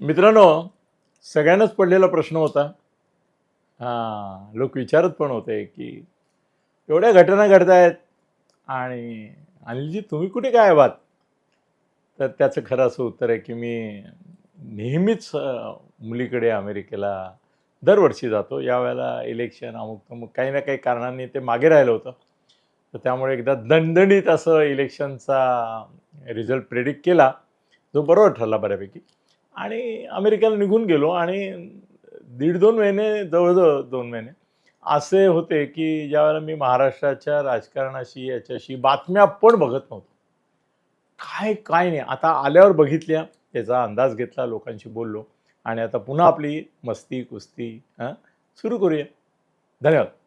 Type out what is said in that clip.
मित्रांनो सगळ्यांनाच पडलेला प्रश्न होता. हां लोक विचारत पण होते की एवढ्या घटना घडत आहेत आणि अनिलजी तुम्ही कुठे काय आहात? तर त्याचं खरं असं उत्तर आहे की मी नेहमीच मुलीकडे अमेरिकेला दरवर्षी जातो. यावेळेला इलेक्शन अमुक तमुक काही ना काही कारणांनी ते मागे राहिलं होतं. तर त्यामुळे एकदा दणदणीत असं इलेक्शनचा रिझल्ट प्रेडिक्ट केला. जो बरोबर ठरला बऱ्यापैकी. आणि अमेरिकेला निघून गेलो आणि दीड दोन महिने जवळजवळ दोन महिने असे होते की ज्यावेळेला मी महाराष्ट्राच्या राजकारणाशी याच्याशी बातम्या पण बघत नव्हतो. काय काय नाही. आता आल्यावर बघितल्या त्याचा अंदाज घेतला लोकांशी बोललो आणि आता पुन्हा आपली मस्ती कुस्ती हां सुरू करूया. धन्यवाद.